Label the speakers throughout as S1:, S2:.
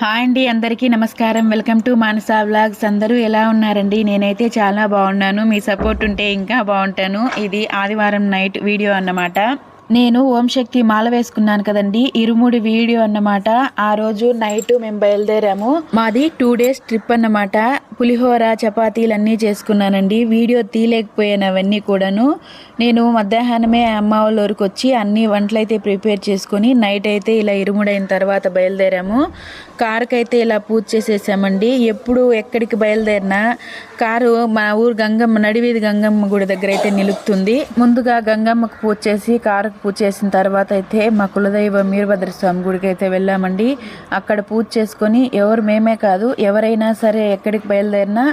S1: Hi అండి అందరికీ నమస్కారం. Welcome to Manasa vlogs. అందరూ ఎలా ఉన్నారండి? నేనైతే చాలా బాగున్నాను. మీ సపోర్ట్ ఉంటే ఇంకా బాగుంటాను. ఇది ఆదివారం నైట్ వీడియో అన్నమాట. నేను ఓం శక్తి మాల వేసుకున్నాను కదండి. ఇరుముడి వీడియో అన్నమాట. ఆ రోజు నైట్ మేము బయలుదేరాము. మాది టూ డేస్ ట్రిప్ అన్నమాట. పులిహోర చపాతీలు అన్నీ చేసుకున్నానండి. వీడియో తీయలేకపోయాను అవన్నీ కూడాను. నేను మధ్యాహ్నమే అమ్మ వాళ్ళ ఊరికి వచ్చి అన్ని వంటలు అయితే ప్రిపేర్ చేసుకొని నైట్ అయితే ఇలా ఇరుముడైన తర్వాత బయలుదేరాము. కారుకైతే ఇలా పూజ చేసేసామండి. ఎప్పుడు ఎక్కడికి బయలుదేరినా కారు మా ఊరు గంగమ్మ నడివీధి గంగమ్మ గుడి దగ్గర అయితే నిలుపుతుంది. ముందుగా గంగమ్మకు పూజ చేసి కారుకు పూజ చేసిన తర్వాత అయితే మా కులదైవం వీరభద్ర స్వామి గుడికి అయితే వెళ్ళామండి. అక్కడ పూజ చేసుకొని ఎవరు మేమే కాదు ఎవరైనా సరే ఎక్కడికి బయలుదేరినా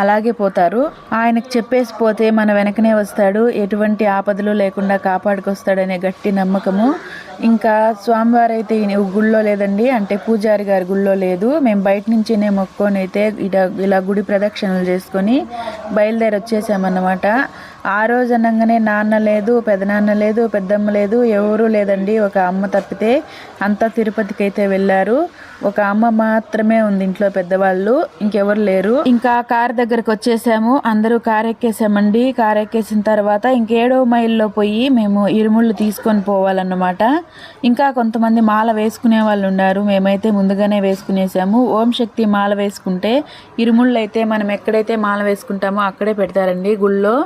S1: అలాగే పోతారు. ఆయనకు చెప్పేసి పోతే మన వెనకనే వస్తాడు. ఎటువంటి ఆపదలు లేకుండా కాపాడుకొస్తాడనే గట్టి నమ్మకము. ఇంకా స్వామివారు అయితే గుళ్ళో లేదండి అంటే పూజారి గారి గుళ్ళో లేదు. మేము బయట నుంచినే మొక్కొని అయితే ఇలా ఇలా గుడి ప్రదక్షిణలు చేసుకొని బయలుదేరి వచ్చేసామన్నమాట. ఆ రోజు అనగానే నాన్న లేదు పెదనాన్న లేదు పెద్దమ్మ లేదు ఎవరూ లేదండి. ఒక అమ్మ తప్పితే అంతా తిరుపతికి అయితే వెళ్ళారు. ఒక అమ్మ మాత్రమే ఉంది ఇంట్లో పెద్దవాళ్ళు ఇంకెవరు లేరు. ఇంకా కార్ దగ్గరకు వచ్చేసాము. అందరూ కార్ ఎక్కేసామండి. కార్ ఎక్కేసిన తర్వాత ఇంకేడో మైల్లో పోయి మేము ఇరుముళ్ళు తీసుకొని పోవాలన్నమాట. ఇంకా కొంతమంది మాల వేసుకునే వాళ్ళు ఉన్నారు. మేమైతే ముందుగానే వేసుకునేసాము. ఓం శక్తి మాల వేసుకుంటే ఇరుముళ్ళు అయితే మనం ఎక్కడైతే మాల వేసుకుంటామో అక్కడే పెడతారండి గుళ్ళో.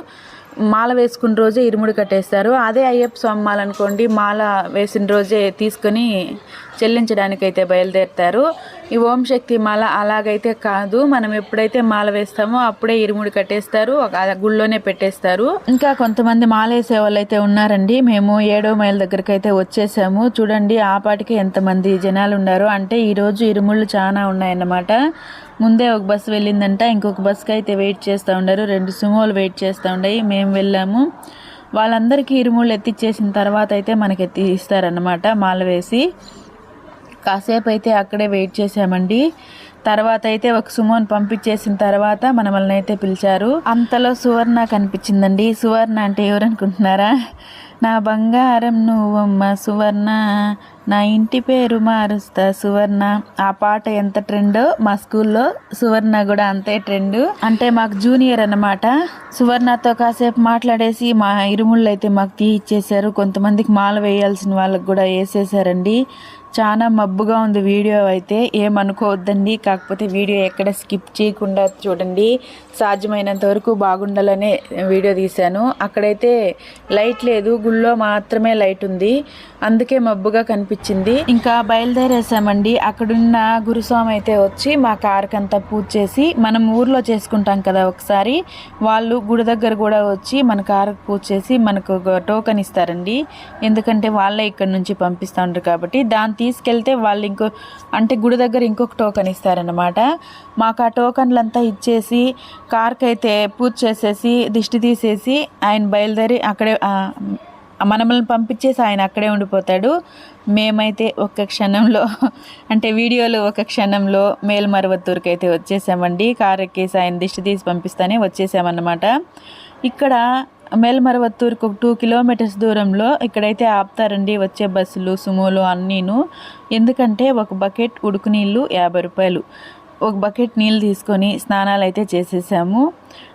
S1: మాల వేసుకున్న రోజే ఇరుముడి కట్టేస్తారు. అదే అయ్యప్ప స్వామి మాల అనుకోండి మాల వేసిన రోజే తీసుకొని చెల్లించడానికైతే బయలుదేరుతారు. ఈ ఓం శక్తి మాల అలాగైతే కాదు. మనం ఎప్పుడైతే మాల వేస్తామో అప్పుడే ఇరుముడి కట్టేస్తారు ఒక- గుళ్ళోనే పెట్టేస్తారు. ఇంకా కొంతమంది మాల వేసే వాళ్ళు అయితే ఉన్నారండి. మేము ఏడో మైల్ దగ్గరికి అయితే వచ్చేసాము. చూడండి ఆ పాటికి ఎంతమంది జనాలు ఉన్నారు. అంటే ఈరోజు ఇరుముళ్ళు చాలా ఉన్నాయన్నమాట. ముందే ఒక బస్సు వెళ్ళిందంట. ఇంకొక బస్సుకి అయితే వెయిట్ చేస్తూ ఉండారు. రెండు సుమోలు వెయిట్ చేస్తూ ఉండయి. మేము వెళ్ళాము. వాళ్ళందరికీ ఇరుముళ్ళు ఎత్తిచ్చేసిన తర్వాత అయితే మనకి ఎత్తి ఇస్తారనమాట మాల వేసి. కాసేపు అయితే అక్కడే వెయిట్ చేసామండి తర్వాత అయితే ఒక సుమోన్ పంపించేసిన తర్వాత మనమల్ని అయితే పిలిచారు. అంతలో సువర్ణ కనిపించిందండి. సువర్ణ అంటే ఎవరు అనుకుంటున్నారా నా బంగారం నువ్వమ్మ సువర్ణ. నా ఇంటి పేరు మారుస్తా సువర్ణ. ఆ పాట ఎంత ట్రెండ్ మా స్కూల్లో సువర్ణ కూడా అంతే ట్రెండ్. అంటే మాకు జూనియర్ అన్నమాట. సువర్ణతో కాసేపు మాట్లాడేసి మా ఇరుముళ్ళు అయితే మాకు తీ ఇచ్చేసారు కొంతమందికి మాల వేయాల్సిన వాళ్ళకి కూడా వేసేసారండి చాలా మబ్బుగా ఉంది వీడియో అయితే. ఏమనుకోవద్దండి. కాకపోతే వీడియో ఎక్కడ స్కిప్ చేయకుండా చూడండి. సాధ్యమైనంత వరకు బాగుండాలనే వీడియో తీశాను. అక్కడైతే లైట్ లేదు. గుళ్ళో మాత్రమే లైట్ ఉంది. అందుకే మబ్బుగా కనిపించింది. ఇంకా బయలుదేరేసామండి అక్కడున్న గురుస్వామి అయితే వచ్చి మా కార్కి అంతా పూజ చేసి మనం ఊర్లో చేసుకుంటాం కదా ఒకసారి. వాళ్ళు గుడి దగ్గర కూడా వచ్చి మన కారుకు పూజ చేసి మనకు ఒక టోకెన్ ఇస్తారండి. ఎందుకంటే వాళ్ళే ఇక్కడ నుంచి పంపిస్తూ ఉంటారు కాబట్టి దాంతో తీసుకెళ్తే వాళ్ళు ఇంకో అంటే గుడి దగ్గర ఇంకొక టోకన్ ఇస్తారనమాట మాకు ఆ టోకన్లంతా ఇచ్చేసి కార్కి అయితే పూజ చేసేసి దిష్టి తీసేసి ఆయన బయలుదేరి అక్కడే మనమల్ని పంపించేసి ఆయన అక్కడే ఉండిపోతాడు. మేమైతే ఒక్క క్షణంలో అంటే వీడియోలో ఒక క్షణంలో మేల్మరవత్తూరుకి అయితే వచ్చేసామండి. కార్ ఎక్కేసి ఆయన దిష్టి తీసి పంపిస్తానే వచ్చేసామన్నమాట. ఇక్కడ మేల్మరవత్తూరుకు ఒక టూ కిలోమీటర్స్ దూరంలో ఇక్కడైతే ఆపుతారండి వచ్చే బస్సులు సుమోలు అన్నీను. ఎందుకంటే ఒక బకెట్ ఉడుకు నీళ్ళు యాభై రూపాయలు. ఒక బకెట్ నీళ్ళు తీసుకొని స్నానాలు అయితే చేసేసాము.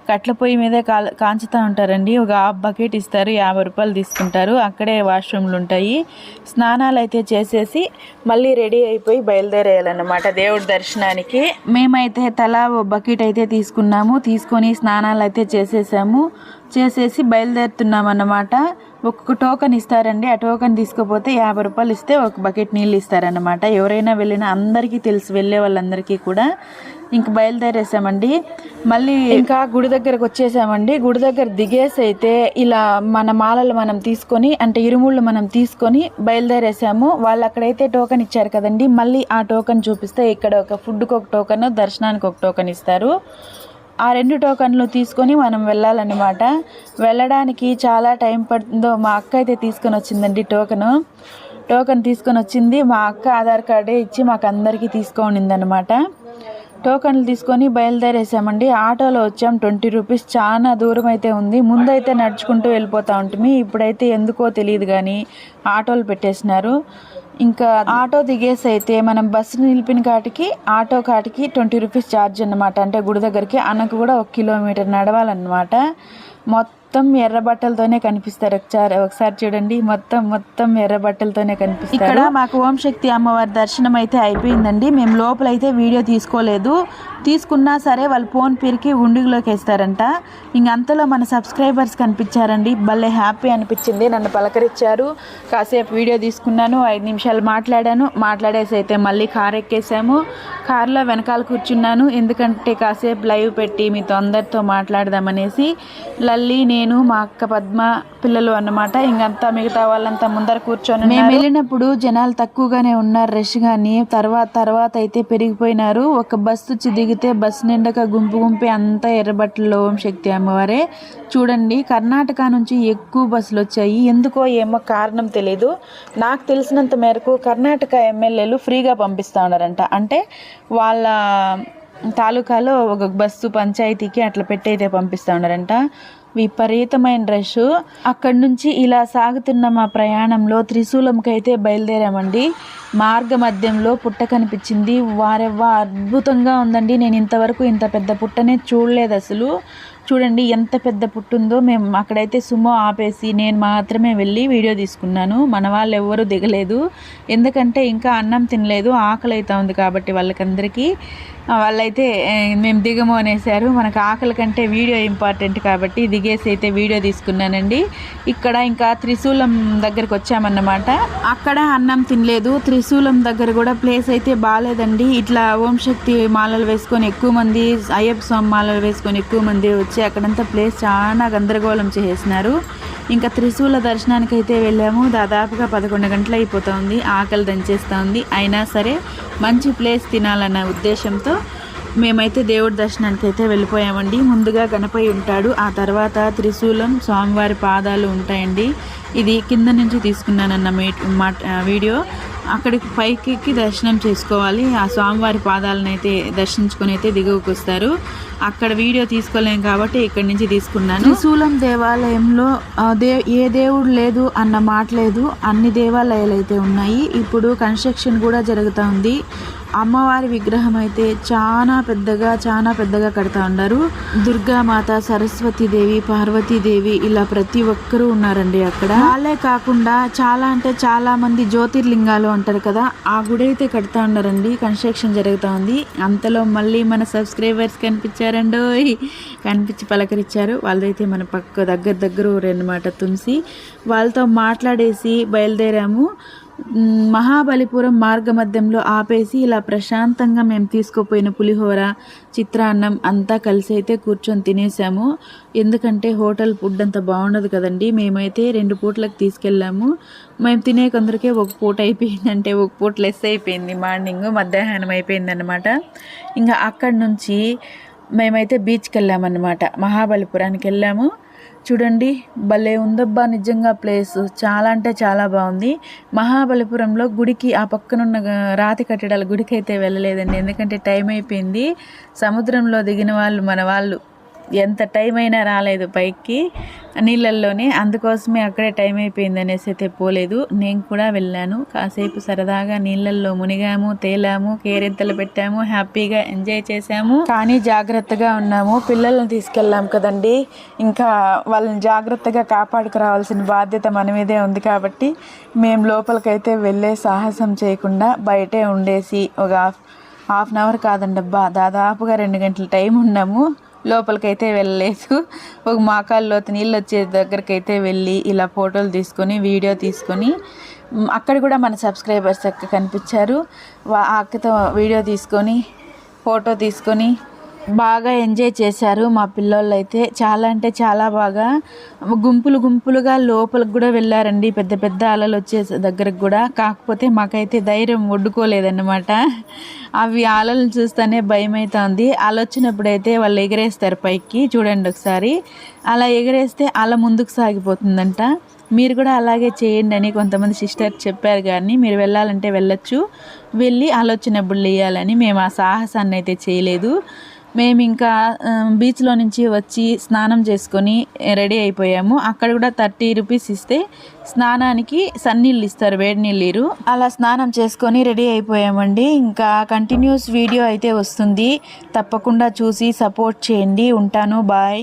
S1: కట్ల పొయ్యి మీదే కాల్ కాంచుతూ ఉంటారండి. ఒక హాఫ్ బకెట్ ఇస్తారు యాభై రూపాయలు తీసుకుంటారు. అక్కడే వాష్రూమ్లు ఉంటాయి. స్నానాలు అయితే చేసేసి మళ్ళీ రెడీ అయిపోయి బయలుదేరేయాలన్నమాట దేవుడి దర్శనానికి. మేమైతే తలా ఓ బకెట్ అయితే తీసుకున్నాము. తీసుకొని స్నానాలు అయితే చేసేసాము. చేసేసి బయలుదేరుతున్నాం అన్నమాట ఒక్కొక్క టోకెన్ ఇస్తారండి. ఆ టోకెన్ తీసుకోపోతే యాభై రూపాయలు ఇస్తే ఒక బకెట్ నీళ్ళు ఇస్తారనమాట ఎవరైనా వెళ్ళినా అందరికీ తెలుసు. వెళ్ళే వాళ్ళందరికీ కూడా ఇంక బయలుదేరేసామండి. మళ్ళీ ఇంకా గుడి దగ్గరకు వచ్చేసామండి. గుడి దగ్గర దిగేసి అయితే ఇలా మన మాలలు మనం తీసుకొని అంటే ఇరుముళ్ళు మనం తీసుకొని బయలుదేరేసాము. వాళ్ళు అక్కడైతే టోకన్ ఇచ్చారు కదండి. మళ్ళీ ఆ టోకన్ చూపిస్తే ఇక్కడ ఒక ఫుడ్కి ఒక టోకెన్ దర్శనానికి ఒక టోకన్ ఇస్తారు. ఆ రెండు టోకన్లు తీసుకొని మనం వెళ్ళాలన్నమాట. వెళ్ళడానికి చాలా టైం పడుతుందో మా అక్క అయితే తీసుకొని వచ్చిందండి టోకను. టోకన్ తీసుకొని వచ్చింది. మా అక్క ఆధార్ కార్డే ఇచ్చి మాకు అందరికీ తీసుకోనిందనమాట టోకన్లు తీసుకొని బయలుదేరేసామండి. ఆటోలో వచ్చాం. ట్వంటీ రూపీస్ చాలా దూరం అయితే ఉంది. ముందైతే నడుచుకుంటూ వెళ్ళిపోతూ ఉంటుంది ఇప్పుడైతే ఎందుకో తెలియదు కానీ ఆటోలు పెట్టేసినారు. ఇంకా ఆటో దిగేసి అయితే మనం బస్సు నిలిపిన కాటికి ఆటో కాటికి ట్వంటీ రూపీస్ ఛార్జ్ అన్నమాట. అంటే గుడి దగ్గరికి అన్నకు కూడా ఒక కిలోమీటర్ నడవాలన్నమాట. మొత్తం ఎర్ర బట్టలతోనే కనిపిస్తారు. ఒకసారి ఒకసారి చూడండి. మొత్తం మొత్తం ఎర్ర బట్టలతోనే కనిపిస్తారు. ఇక్కడ మాకు ఓం శక్తి అమ్మవారి దర్శనం అయితే అయిపోయిందండి. మేము లోపల అయితే వీడియో తీసుకోలేదు. తీసుకున్నా సరే వాళ్ళు ఫోన్ పిరికి ఉండిలోకి వేస్తారంట. ఇంక అంతలో మన సబ్స్క్రైబర్స్ కనిపించారండి. భలే హ్యాపీ అనిపించింది. నన్ను పలకరించారు. కాసేపు వీడియో తీసుకున్నాను. ఐదు నిమిషాలు మాట్లాడాను. మాట్లాడేసి అయితే మళ్ళీ కార్ ఎక్కేసాము. కార్లో వెనకాల కూర్చున్నాను. ఎందుకంటే కాసేపు లైవ్ పెట్టి మీతో అందరితో మాట్లాడదామనేసి లల్లి నేను మా అక్క పద్మ పిల్లలు అన్నమాట. ఇంకంతా మిగతా వాళ్ళంతా ముందర కూర్చొని మేము వెళ్ళినప్పుడు జనాలు తక్కువగానే ఉన్నారు రష్ కానీ తర్వాత తర్వాత అయితే పెరిగిపోయినారు. ఒక బస్సు వచ్చి దిగితే బస్సు నిండక గుంపు గుంపి అంతా ఎర్రబట్టలో ఓం శక్తి అమ్మవారే. చూడండి కర్ణాటక నుంచి ఎక్కువ బస్సులు వచ్చాయి. ఎందుకో ఏమో కారణం తెలియదు నాకు తెలిసినంత మేరకు కర్ణాటక ఎమ్మెల్యేలు ఫ్రీగా పంపిస్తూ ఉన్నారంట. అంటే వాళ్ళ తాలూకాలో ఒక బస్సు పంచాయతీకి అట్లా పెట్టి అయితే పంపిస్తూ ఉన్నారంట. విపరీతమైన రష్. అక్కడి నుంచి ఇలా సాగుతున్న మా ప్రయాణంలో త్రిశూలంకైతే బయలుదేరామండి. మార్గ మధ్యంలో పుట్ట కనిపించింది. వారెవ్వ అద్భుతంగా ఉందండి. నేను ఇంతవరకు ఇంత పెద్ద పుట్టనే చూడలేదు అసలు. చూడండి ఎంత పెద్ద పుట్టుందో. మేము అక్కడైతే సుమో ఆపేసి నేను మాత్రమే వెళ్ళి వీడియో తీసుకున్నాను. మన వాళ్ళు ఎవ్వరూ దిగలేదు. ఎందుకంటే ఇంకా అన్నం తినలేదు. ఆకలి అవుతా ఉంది కాబట్టి వాళ్ళకందరికీ. వాళ్ళైతే మేము దిగము అనేసారు మనకు ఆకలి కంటే వీడియో ఇంపార్టెంట్ కాబట్టి దిగేసి అయితే వీడియో తీసుకున్నానండి. ఇక్కడ ఇంకా త్రిశూలం దగ్గరకు వచ్చామన్నమాట. అక్కడ అన్నం తినలేదు. త్రిశూలం దగ్గర కూడా ప్లేస్ అయితే బాగాలేదండి ఇట్లా ఓం శక్తి మాలలు వేసుకొని ఎక్కువ మంది అయ్యప్ప స్వామి మాలలు వేసుకొని ఎక్కువ మంది వచ్చి అక్కడంతా ప్లేస్ చాలా గందరగోళం చేసినారు ఇంకా త్రిశూల దర్శనానికి అయితే వెళ్ళాము. దాదాపుగా పదకొండు గంటలు అయిపోతుంది. ఆకలి దంచేస్తూ ఉంది అయినా సరే మంచి ప్లేస్ తినాలన్న ఉద్దేశంతో మేమైతే దేవుడి దర్శనానికి అయితే వెళ్ళిపోయామండి. ముందుగా గణపతి ఉంటాడు. ఆ తర్వాత త్రిశూలం స్వామివారి పాదాలు ఉంటాయండి. ఇది కింద నుంచి తీసుకున్నానన్న వీడియో. అక్కడికి పైకి ఎక్కి దర్శనం చేసుకోవాలి. ఆ స్వామివారి పాదాలను అయితే దర్శించుకొని అయితే దిగువకు వస్తారు అక్కడ వీడియో తీసుకోలేం కాబట్టి ఇక్కడి నుంచి తీసుకున్నాను. త్రిశూలం దేవాలయంలో దే ఏ దేవుడు లేదు అన్న మాట లేదు. అన్ని దేవాలయాలు అయితే ఉన్నాయి. ఇప్పుడు కన్స్ట్రక్షన్ కూడా జరుగుతూ ఉంది. అమ్మవారి విగ్రహం అయితే చాలా పెద్దగా చాలా పెద్దగా కడతా ఉన్నారు. దుర్గామాత సరస్వతీదేవి పార్వతీదేవి ఇలా ప్రతి ఒక్కరూ ఉన్నారండి అక్కడ. వాళ్ళే కాకుండా చాలా అంటే చాలా మంది జ్యోతిర్లింగాలు అంటారు కదా ఆ గుడి అయితే కడతా ఉన్నారండి. కన్స్ట్రక్షన్ జరుగుతూ ఉంది. అంతలో మళ్ళీ మన సబ్స్క్రైబర్స్ కనిపించారండో కనిపించి పలకరించారు. వాళ్ళదైతే మన పక్క దగ్గర దగ్గర ఊరన్నమాట తుంసి వాళ్ళతో మాట్లాడేసి బయలుదేరాము. మహాబలిపురం మార్గ మధ్యంలో ఆపేసి ఇలా ప్రశాంతంగా మేము తీసుకుపోయిన పులిహోర చిత్రాన్నం అంతా కలిసి అయితే కూర్చొని తినేసాము. ఎందుకంటే హోటల్ ఫుడ్ అంత బాగుండదు కదండి. మేమైతే రెండు పూటలకు తీసుకెళ్ళాము. మేము తినే కొందరికే ఒక పూట అయిపోయిందంటే ఒక పూట లెస్ అయిపోయింది. మార్నింగ్ మధ్యాహ్నం అయిపోయిందనమాట ఇంకా అక్కడి నుంచి మేమైతే బీచ్కి వెళ్ళామన్నమాట. మహాబలిపురానికి వెళ్ళాము. చూడండి భలే ఉందబ్బా నిజంగా ప్లేస్. చాలా అంటే చాలా బాగుంది. మహాబలిపురంలో గుడికి ఆ పక్కనున్న రాతి కట్టడాల గుడికి అయితే వెళ్ళలేదండి. ఎందుకంటే టైం అయిపోయింది. సముద్రంలో దిగిన వాళ్ళు మన వాళ్ళు. ఎంత టైం అయినా రాలేదు పైకి నీళ్ళల్లోనే. అందుకోసమే అక్కడే టైం అయిపోయింది అనేసి అయితే పోలేదు. నేను కూడా వెళ్ళాను. కాసేపు సరదాగా నీళ్ళల్లో మునిగాము తేలాము కేరెంతలు పెట్టాము హ్యాపీగా ఎంజాయ్ చేసాము కానీ జాగ్రత్తగా ఉన్నాము. పిల్లల్ని తీసుకెళ్ళాం కదండి. ఇంకా వాళ్ళని జాగ్రత్తగా కాపాడుకు రావాల్సిన బాధ్యత మన మీదే ఉంది కాబట్టి మేము లోపలికైతే వెళ్ళే సాహసం చేయకుండా బయటే ఉండేసి ఒక హాఫ్ హాఫ్ అన్ అవర్ కాదండబ్బా దాదాపుగా రెండు గంటల టైం ఉన్నాము. లోపలికైతే వెళ్ళలేదు. ఒక మాకాల్లోతు నీళ్ళు వచ్చే దగ్గరకైతే వెళ్ళి ఇలా ఫోటోలు తీసుకొని వీడియో తీసుకొని అక్కడ కూడా మన సబ్స్క్రైబర్స్ అక్క కనిపించారు. ఆ అక్కతో వీడియో తీసుకొని ఫోటో తీసుకొని బాగా ఎంజాయ్ చేశారు మా పిల్లోళ్ళు అయితే చాలా అంటే చాలా బాగా. గుంపులు గుంపులుగా లోపలికి కూడా వెళ్ళారండి. పెద్ద పెద్ద అలలు వచ్చే దగ్గరకు కూడా. కాకపోతే మాకైతే ధైర్యం ఒడ్డుకోలేదన్నమాట. అవి అలలు చూస్తేనే భయం అవుతుంది అల వచ్చినప్పుడైతే వాళ్ళు ఎగరేస్తారు పైకి. చూడండి ఒకసారి. అలా ఎగరేస్తే అల ముందుకు సాగిపోతుందంట. మీరు కూడా అలాగే చేయండి అని కొంతమంది సిస్టర్ చెప్పారు కానీ మీరు వెళ్ళాలంటే వెళ్ళొచ్చు. వెళ్ళి ఆలోచన బుళ్ళు మేము ఆ సాహసాన్ని అయితే చేయలేదు. మేము ఇంకా బీచ్లో నుంచి వచ్చి స్నానం చేసుకొని రెడీ అయిపోయాము. అక్కడ కూడా థర్టీ రూపీస్ ఇస్తే స్నానానికి సన్నీళ్ళు ఇస్తారు వేడి నీళ్ళు అలా స్నానం చేసుకొని రెడీ అయిపోయామండి. ఇంకా కంటిన్యూస్ వీడియో అయితే వస్తుంది. తప్పకుండా చూసి సపోర్ట్ చేయండి. ఉంటాను. బాయ్.